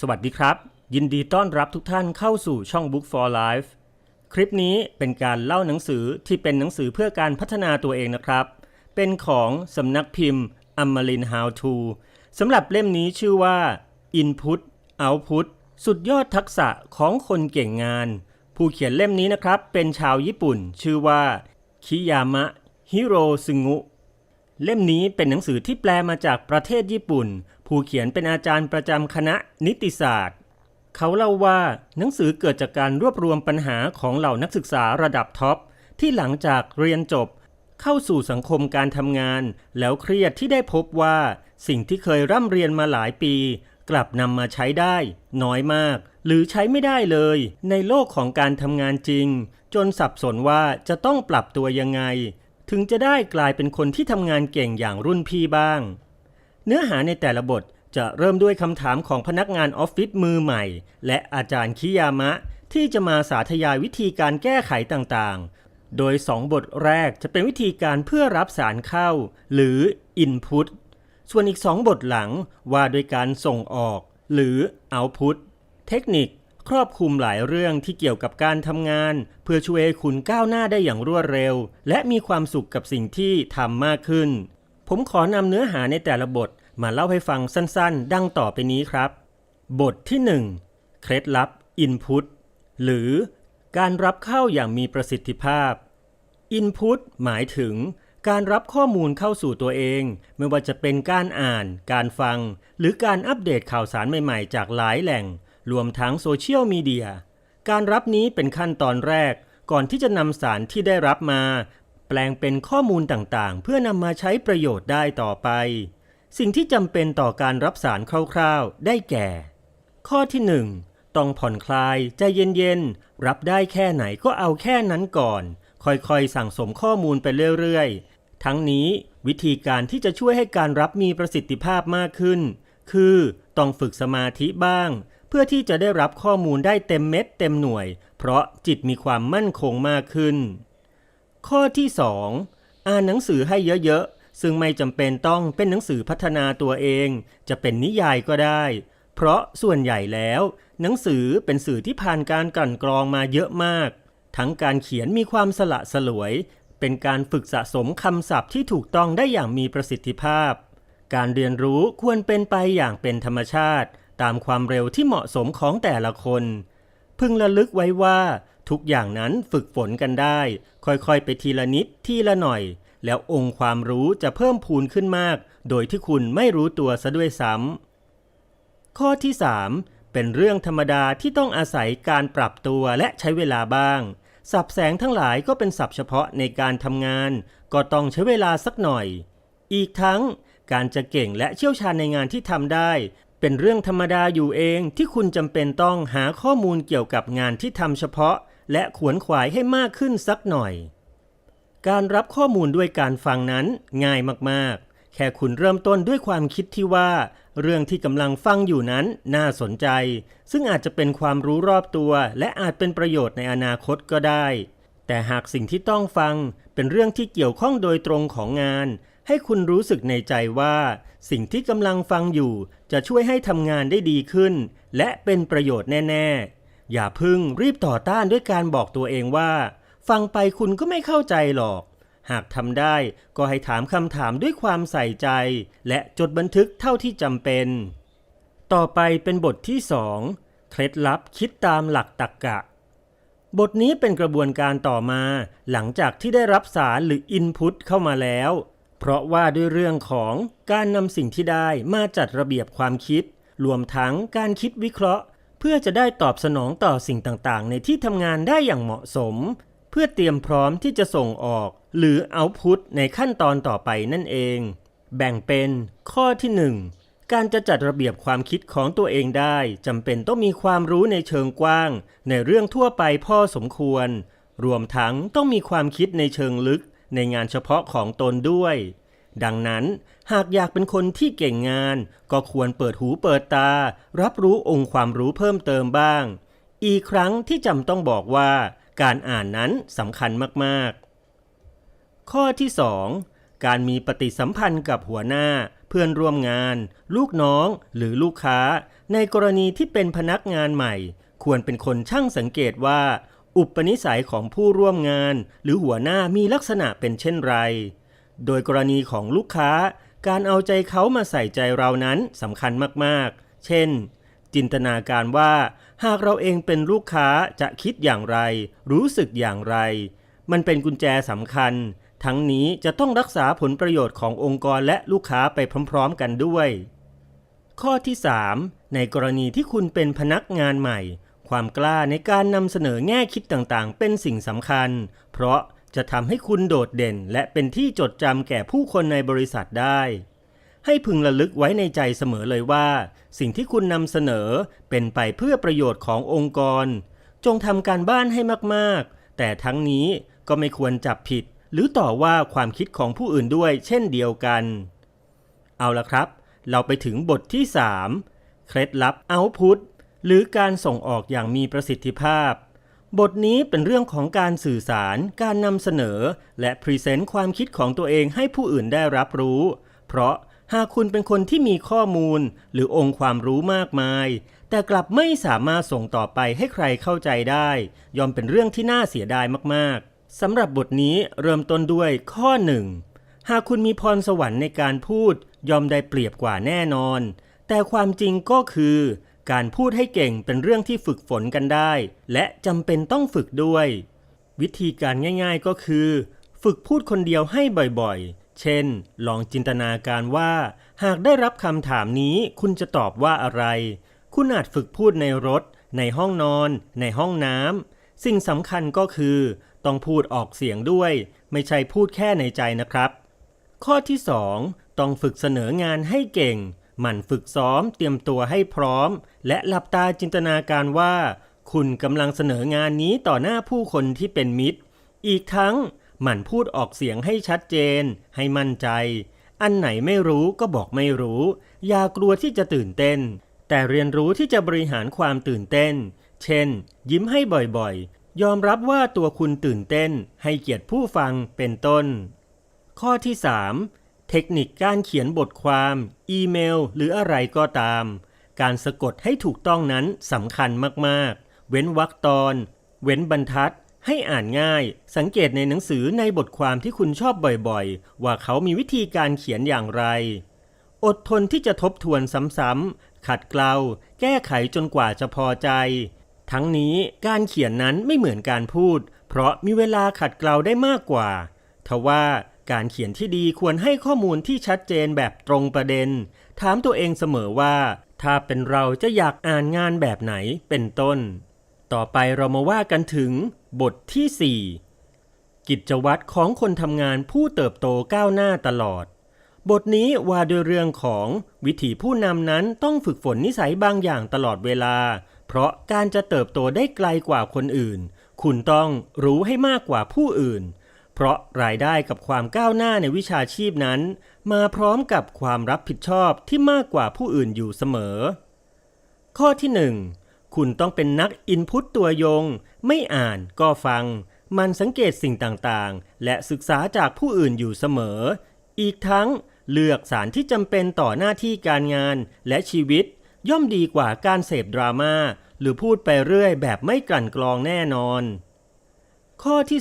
สวัสดีครับ ยินดีต้อนรับทุกท่านเข้าสู่ช่อง Book for Life คลิปนี้เป็นการเล่าหนังสือที่เป็นหนังสือเพื่อการพัฒนาตัวเองนะครับ เป็นของสำนักพิมพ์อมริน How to สำหรับเล่มนี้ชื่อว่า Input Output สุดยอดทักษะของคนเก่งงาน ผู้เขียนเล่มนี้นะครับ เป็นชาวญี่ปุ่น ชื่อว่าคิยามะฮิโรซึงุเล่มนี้เป็นหนังสือที่แปลมาจากประเทศญี่ปุ่น ผู้เขียนเป็นอาจารย์ประจำคณะนิติศาสตร์ เขาเล่าว่าหนังสือเกิดจากการรวบรวมปัญหาของเหล่านักศึกษาระดับท็อปที่หลังจากเรียนจบ เข้าสู่สังคมการทำงาน แล้วเครียดที่ได้พบว่า สิ่งที่เคยร่ำเรียนมาหลายปี กลับนำมาใช้ได้ น้อยมาก หรือใช้ไม่ได้เลย ในโลกของการทำงานจริง จนสับสนว่าจะต้องปรับตัวยังไง ถึงจะได้กลายเป็นคนที่ทำงานเก่งอย่างรุ่นพี่บ้าง เนื้อหาในแต่ละบทจะเริ่มด้วยคำถามของพนักงานออฟฟิศมือใหม่ และอาจารย์คิยามะ ที่จะมาสาธยายวิธีการแก้ไขต่างๆ โดย 2 บทแรกจะเป็นวิธีการเพื่อรับสารเข้า หรือ Input ส่วนอีก 2 บทหลังว่าด้วยการส่งออก หรือ Output เทคนิคครอบคลุมหลายเรื่องที่เกี่ยวกับการทำงาน เพื่อช่วยให้คุณก้าวหน้าได้อย่างรวดเร็ว และมีความสุขกับสิ่งที่ทำมากขึ้น ผมขอนำเนื้อหาในแต่ละบท มาเล่าให้ฟังสั้นๆ ดังต่อไปนี้ครับ บทที่ 1 เคล็ดลับ Input หรือการรับเข้าอย่างมีประสิทธิภาพ Input หมายถึงการรับข้อมูลเข้าสู่ตัวเอง ไม่ว่าจะเป็นการอ่าน การฟัง หรือการอัปเดตข่าวสารใหม่ๆ จากหลายแหล่ง รวมทั้งโซเชียลมีเดีย การรับนี้เป็นขั้นตอนแรก ก่อนที่จะนำสารที่ได้รับมา แปลงเป็นข้อมูลต่างๆ เพื่อนำมาใช้ประโยชน์ได้ต่อไป สิ่งที่จำเป็นต่อการรับสารคร่าวๆ ได้แก่ ข้อที่ 1 ต้องผ่อนคลาย ใจเย็นๆ รับได้แค่ไหนก็เอาแค่นั้นก่อน ค่อยๆ สั่งสมข้อมูลไปเรื่อยๆ ทั้งนี้วิธีการที่จะช่วยให้การรับมีประสิทธิภาพมากขึ้น คือต้องฝึกสมาธิบ้าง เพื่อที่จะได้รับข้อมูลได้เต็มเม็ดเต็มหน่วย เพราะจิตมีความมั่นคงมากขึ้น ข้อที่ 2 อ่านหนังสือให้เยอะๆ ซึ่งไม่จำเป็นต้องเป็นหนังสือพัฒนาตัวเอง จะเป็นนิยายก็ได้ เพราะส่วนใหญ่แล้ว หนังสือเป็นสื่อที่ผ่านการกลั่นกรองมาเยอะมาก ทั้งการเขียนมีความสละสลวย เป็นการฝึกสะสมคำศัพท์ที่ถูกต้องได้อย่างมีประสิทธิภาพ การเรียนรู้ควรเป็นไปอย่างเป็นธรรมชาติ ตามความเร็วที่เหมาะสมของแต่ละคน พึงระลึกไว้ว่าทุกอย่างนั้นฝึกฝนกันได้ ค่อยๆ ไปทีละนิดทีละหน่อย แล้วองค์ความรู้จะเพิ่มพูนขึ้นมาก โดยที่คุณไม่รู้ตัวซะด้วยซ้ำข้อที่ 3 เป็นเรื่องธรรมดาที่ต้องอาศัยการปรับตัวและใช้เวลาบ้าง สับแสงทั้งหลายก็เป็นศัพท์เฉพาะในการทำงาน ก็ต้องใช้เวลาสักหน่อย อีกทั้งการจะเก่งและเชี่ยวชาญในงานที่ทำได้ เป็นเรื่องธรรมดาอยู่เองที่คุณจำเป็นต้องหาข้อมูลเกี่ยวกับงานที่ทำเฉพาะ และขวนขวายให้มากขึ้นสักหน่อย การรับข้อมูลด้วยการฟังนั้นง่ายมากๆ แค่คุณเริ่มต้นด้วยความคิดที่ว่า เรื่องที่กำลังฟังอยู่นั้นน่าสนใจ ซึ่งอาจจะเป็นความรู้รอบตัว และอาจเป็นประโยชน์ในอนาคตก็ได้ แต่หากสิ่งที่ต้องฟัง เป็นเรื่องที่เกี่ยวข้องโดยตรงของงาน ให้คุณรู้สึกในใจว่า สิ่งที่กำลังฟังอยู่ จะช่วยให้ทำงานได้ดีขึ้น และเป็นประโยชน์แน่ ๆ อย่าพึ่งรีบต่อต้านด้วยการบอกตัวเองว่า ฟังไปคุณก็ไม่เข้าใจหรอก หากทำได้ก็ให้ถามคำถามด้วยความใส่ใจ และจดบันทึกเท่าที่จำเป็น ต่อไปเป็นบทที่2เคล็ดลับคิดตามหลักตรรกกะ บทนี้เป็นกระบวนการต่อมาหลังจากที่ได้รับสารหรืออินพุตเข้ามาแล้ว เพราะว่าด้วยเรื่องของการนำสิ่งที่ได้มาจัดระเบียบความคิด รวมทั้งการคิดวิเคราะห์ เพื่อจะได้ตอบสนองต่อสิ่งต่างๆ ในที่ทำงานได้อย่างเหมาะสม เพื่อเตรียมพร้อมที่จะส่งออก หรือเอาพุตในขั้นตอนต่อไปนั่นเอง แบ่งเป็นข้อที่ 1 การจะจัดระเบียบความคิดของตัวเองได้จำเป็นต้องมีความรู้ในเชิงกว้าง ในเรื่องทั่วไปพ่อสมควร รวมทั้งต้องมีความคิดในเชิงลึกในงานเฉพาะของตนด้วย ดังนั้นหากอยากเป็นคนที่เก่งงาน ก็ควรเปิดหูเปิดตา รับรู้องค์ความรู้เพิ่มเติมบ้าง อีกครั้งที่จำต้องบอกว่า การอ่านนั้นสำคัญมากๆ ข้อที่ 2 การมีปฏิสัมพันธ์กับหัวหน้า เพื่อนร่วมงาน ลูกน้องหรือลูกค้า ในกรณีที่เป็นพนักงานใหม่ ควรเป็นคนช่างสังเกตว่า อุปนิสัยของผู้ร่วมงาน หรือหัวหน้ามีลักษณะเป็นเช่นไร โดยกรณีของลูกค้า การเอาใจเขามาใส่ใจเรานั้นสำคัญมากๆ เช่น จินตนาการว่า หากเราเองเป็นลูกค้าจะคิดอย่างไร รู้สึกอย่างไร มันเป็นกุญแจสำคัญ ทั้งนี้จะต้องรักษาผลประโยชน์ขององค์กรและลูกค้าไปพร้อม ๆ กันด้วย ข้อที่ 3 ในกรณีที่คุณเป็นพนักงานใหม่ ความกล้าในการนำเสนอแง่คิดต่างๆ เป็นสิ่งสำคัญ เพราะจะทำให้คุณโดดเด่นและเป็นที่จดจำแก่ผู้คนในบริษัทได้ ให้พึงระลึกไว้ในใจเสมอเลยว่า สิ่งที่คุณนำเสนอเป็นไปเพื่อประโยชน์ขององค์กร จงทำการบ้านให้มากๆ แต่ทั้งนี้ก็ไม่ควรจับผิด หรือต่อว่าความคิดของผู้อื่นด้วยเช่นเดียวกัน เอาละครับ เราไปถึงบทที่ 3 เคล็ดลับเอาพุตหรือการส่งออกอย่างมีประสิทธิภาพ บทนี้เป็นเรื่องของการสื่อสาร การนำเสนอ และพรีเซนต์ความคิดของตัวเองให้ผู้อื่นได้รับรู้ เพราะ หากคุณเป็นคนที่มีข้อมูลหรือองค์ความรู้มากมาย แต่กลับไม่สามารถส่งต่อไปให้ใครเข้าใจได้ ยอมเป็นเรื่องที่น่าเสียดายมากๆสำหรับบทนี้เริ่มต้นด้วยข้อหนึ่งหากคุณมีพรสวรรค์ในการพูด ยอมได้เปรียบกว่าแน่นอน แต่ความจริงก็คือ การพูดให้เก่งเป็นเรื่องที่ฝึกฝนกันได้ และจำเป็นต้องฝึกด้วย วิธีการง่าย ๆก็คือ ฝึกพูดคนเดียวให้บ่อยๆ เช่น ลองจินตนาการว่า หากได้รับคำถามนี้คุณจะตอบว่าอะไร คุณอาจฝึกพูดในรถ ในห้องนอน ในห้องน้ำสิ่งสำคัญก็คือ ต้องพูดออกเสียงด้วย ไม่ใช่พูดแค่ในใจนะครับ ข้อที่ 2 ต้องฝึกเสนองานให้เก่ง หมั่นฝึกซ้อมเตรียมตัวให้พร้อม และหลับตาจินตนาการว่า คุณกำลังเสนองานนี้ต่อหน้าผู้คนที่เป็นมิตร อีกทั้ง หมั่นพูดออกเสียงให้ชัดเจน ให้มั่นใจ อันไหนไม่รู้ก็บอกไม่รู้ อย่ากลัวที่จะตื่นเต้น แต่เรียนรู้ที่จะบริหารความตื่นเต้น เช่น ยิ้มให้บ่อยๆ ยอมรับว่าตัวคุณตื่นเต้น ให้เกียรติผู้ฟังเป็นต้น ข้อที่ 3 เทคนิคการเขียนบทความ อีเมล หรืออะไรก็ตาม การสะกดให้ถูกต้องนั้นสำคัญมากๆ เว้นวรรคตอน เว้นบรรทัด ให้อ่านง่าย สังเกตในหนังสือในบทความที่คุณชอบบ่อยๆ ว่าเขามีวิธีการเขียนอย่างไร อดทนที่จะทบทวนซ้ำๆ ขัดเกลา แก้ไขจนกว่าจะพอใจ ทั้งนี้การเขียนนั้นไม่เหมือนการพูด เพราะมีเวลาขัดเกลาได้มากกว่า ทว่าการเขียนที่ดีควรให้ข้อมูลที่ชัดเจนแบบตรงประเด็น ถามตัวเองเสมอว่า ถ้าเป็นเราจะอยากอ่านงานแบบไหนเป็นต้น ต่อไปเรามาว่ากันถึง บทที่ 4 กิจวัตรของคนทำงานผู้เติบโตก้าวหน้าตลอด บทนี้ว่าด้วยเรื่องของวิถีผู้นำนั้นต้องฝึกฝนนิสัยบางอย่างตลอดเวลา เพราะการจะเติบโตได้ไกลกว่าคนอื่น คุณต้องรู้ให้มากกว่าผู้อื่น เพราะรายได้กับความก้าวหน้าในวิชาชีพนั้น มาพร้อมกับความรับผิดชอบที่มากกว่าผู้อื่นอยู่เสมอ ข้อที่ 1 คุณต้องเป็นนักอินพุตตัวยง ไม่อ่านก็ฟัง มันสังเกตสิ่งต่างๆ และศึกษาจากผู้อื่นอยู่เสมอ อีกทั้งเลือกสารที่จำเป็นต่อหน้าที่การงานและชีวิต ย่อมดีกว่าการเสพดราม่าหรือพูดไปเรื่อยแบบไม่กลั่นกรองแน่นอน ข้อที่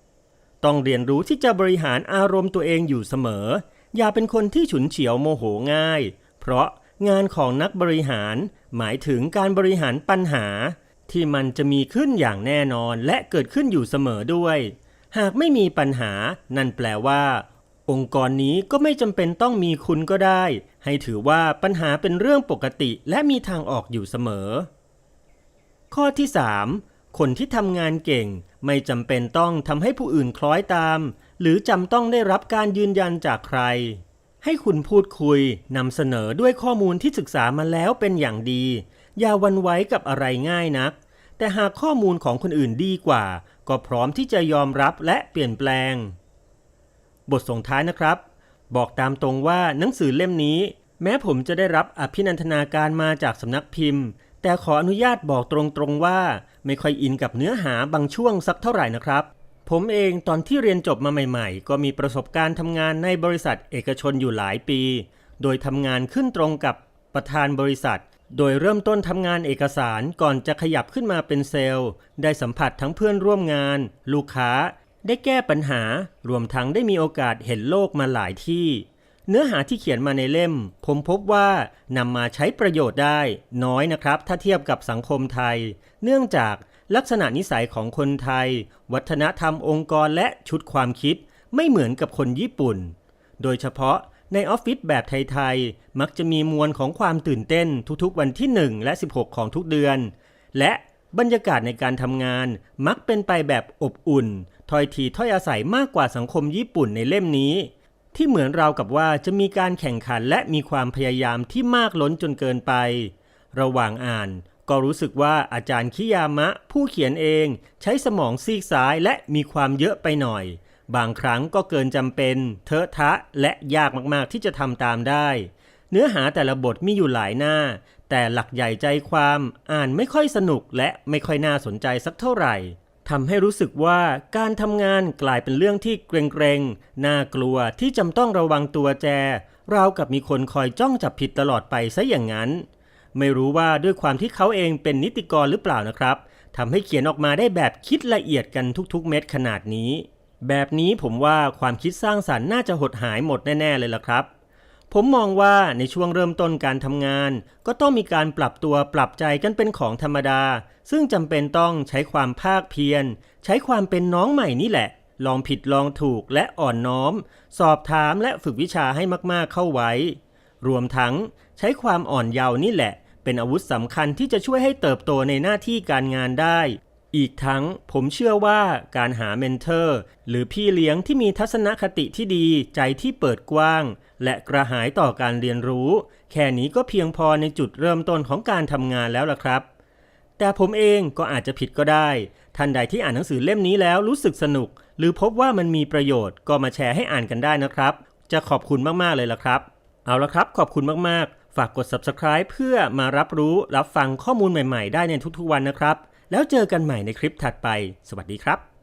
2 ต้องเรียนรู้ที่จะบริหารอารมณ์ตัวเองอยู่เสมอ อย่าเป็นคนที่ฉุนเฉียวโมโหง่าย เพราะ งานของนักบริหาร หมายถึงการบริหารปัญหา ที่มันจะมีขึ้นอย่างแน่นอนและเกิดขึ้นอยู่เสมอด้วย หากไม่มีปัญหา นั่นแปลว่า องค์กรนี้ก็ไม่จำเป็นต้องมีคุณก็ได้ ให้ถือว่าปัญหาเป็นเรื่องปกติและมีทางออกอยู่เสมอ ข้อที่ 3 คนที่ทำงานเก่ง ไม่จำเป็นต้องทำให้ผู้อื่นคล้อยตาม หรือจำต้องได้รับการยืนยันจากใคร ให้คุณพูดคุยนำเสนอด้วยข้อมูลที่ศึกษามาแล้วเป็นอย่างดี อย่าวันไว้กับอะไรง่ายนัก แต่หากข้อมูลของคนอื่นดีกว่า ก็พร้อมที่จะยอมรับและเปลี่ยนแปลง บทส่งท้ายนะครับ บอกตามตรงว่าหนังสือเล่มนี้ แม้ผมจะได้รับอภินันทนาการมาจากสำนักพิมพ์ แต่ขออนุญาตบอกตรงๆว่า ไม่ค่อยอินกับเนื้อหาบางช่วงสักเท่าไหร่นะครับ ผมเองตอนที่เรียนจบมาใหม่ๆ ก็มีประสบการณ์ทำงานในบริษัทเอกชนอยู่หลายปี โดยทำงานขึ้นตรงกับประธานบริษัท โดยเริ่มต้นทำงานเอกสารก่อนจะขยับขึ้นมาเป็นเซลล์ ได้สัมผัสทั้งเพื่อนร่วมงาน ลูกค้า ได้แก้ปัญหา รวมทั้งได้มีโอกาสเห็นโลกมาหลายที่ เนื้อหาที่เขียนมาในเล่ม ผมพบว่านำมาใช้ประโยชน์ได้ น้อยนะครับ ถ้าเทียบกับสังคมไทย เนื่องจาก ลักษณะนิสัยของคนไทย วัฒนธรรมองค์กรและชุดความคิดไม่เหมือนกับคนญี่ปุ่น โดยเฉพาะในออฟฟิศแบบไทยๆ มักจะมีมวลของความตื่นเต้นทุกๆวันที่ 1 และ 16 ของทุกเดือน และบรรยากาศในการทำงานมักเป็นไปแบบอบอุ่นถ้อยทีถ้อยอาศัยมากกว่าสังคมญี่ปุ่นในเล่มนี้ ที่เหมือนเรากับว่าจะมีการแข่งขันและมีความพยายามที่มากล้นจนเกินไป ระหว่างอ่าน ก็รู้สึกว่าอาจารย์คิยามะผู้เขียนเองใช้สมองซีกซ้ายและมีความเยอะไปหน่อย บางครั้งก็เกินจำเป็น เทอะทะและยากมากๆที่จะทำตามได้ เนื้อหาแต่ละบทมีอยู่หลายหน้า แต่หลักใหญ่ใจความอ่านไม่ค่อยสนุกและไม่ค่อยน่าสนใจสักเท่าไหร่ทำให้รู้สึกว่าการทำงานกลายเป็นเรื่องที่เกรงๆ น่ากลัวที่จำต้องระวังตัวแจ เรากับมีคนคอยจ้องจับผิดตลอดไปซะอย่างนั้น ไม่รู้ว่าด้วยความที่เขาเองเป็นนิติกรหรือเปล่านะครับทำให้เขียนออกมาได้แบบคิดละเอียดกันทุกๆ เม็ดขนาดนี้ แบบนี้ผมว่าความคิดสร้างสรรค์น่าจะหดหายหมดแน่ ๆ เลยล่ะครับ ผมมองว่าในช่วงเริ่มต้นการทำงาน ก็ต้องมีการปรับตัวปรับใจกันเป็นของธรรมดา ซึ่งจำเป็นต้องใช้ความภาคเพียรใช้ความเป็นน้องใหม่นี่แหละ ลองผิดลองถูกและอ่อนน้อม สอบถามและฝึกวิชาให้มากๆเข้าไว้ รวมทั้งใช้ความอ่อนเยาว์นี่แหละ เป็นอาวุธสำคัญที่จะช่วยให้เติบโตในหน้าที่การงานได้ อีกทั้งผมเชื่อว่าการหาเมนเทอร์ หรือพี่เลี้ยงที่มีทัศนคติที่ดีใจที่เปิดกว้าง และกระหายต่อการเรียนรู้ แค่นี้ก็เพียงพอในจุดเริ่มต้นของการทำงานแล้วล่ะครับ แต่ผมเองก็อาจจะผิดก็ได้ ท่านใดที่อ่านหนังสือเล่มนี้แล้วรู้สึกสนุก หรือพบว่ามันมีประโยชน์ก็มาแชร์ให้อ่านกันได้นะครับ จะขอบคุณมากๆเลยล่ะครับ เอาละครับ ขอบคุณมาก ๆ ฝากกด subscribe เพื่อมารับรู้รับฟังข้อมูลใหม่ ๆ ได้ในทุก ๆ วันนะครับ แล้วเจอกันใหม่ในคลิปถัดไป สวัสดีครับ